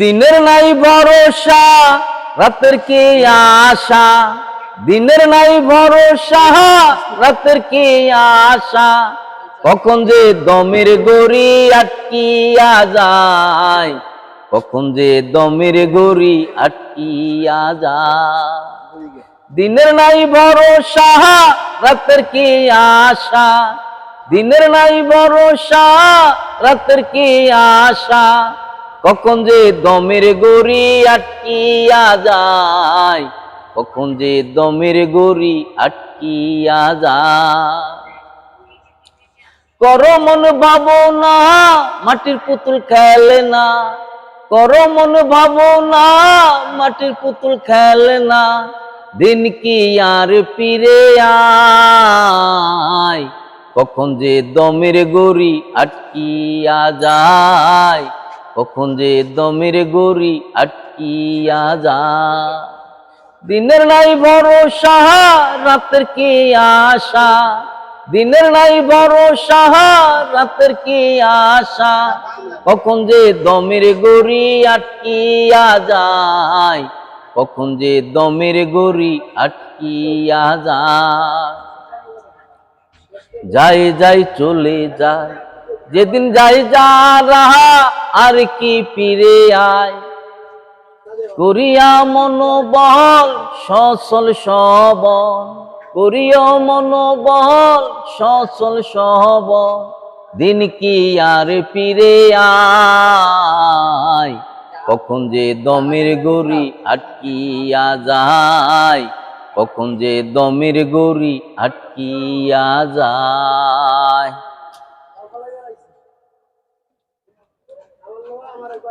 দিনের নাই ভরসা, রাতের কি আশা? দিনের নাই ভরসা, রাতের কি আশা? কখন যে দমের গড়ি আটকিয়া যায়, কখন যে দমের গড়ি আটকিয়া যায়। দিনের নাই ভরসা, রাতের কি আশা? দিনের নাই ভরসা, রাতের কি আশা? কখন যে দমের গড়ি আটকিয়া যায়, কখন যে দমের গড়ি আটকিয়া যায়। কর মন ভাবনা, মাটির পুতুল খেলে না। কর মন ভাবনা, মাটির পুতুল খেলে না। দিন কি আর ফিরে আয়, কখন যে দমের গড়ি আটকিয়া যায়। কখন যে দমের গড়ি আটকিয়া যা দিনের নাই ভরসা, রাতের কি আশা? দিনের নাই ভরসা, রাতের কি আশা? কখন যে দমের গড়ি আটকিয়া যায়। কখন যে দমের গড়ি আটকিয়া যায়। যাই যাই, চলে যায় যেদিন যাই যা রাহা, আর কি ফিরে আয়? করিয়া মনোবল, সচল সবল। করিয়া মনোবল, সচল সবল। দিন কি আর ফিরে আয়? কখন যে দমের গড়ি আটকিয়া যায়? কখন যে দমের গড়ি আটকিয়া যায়? Mau 的快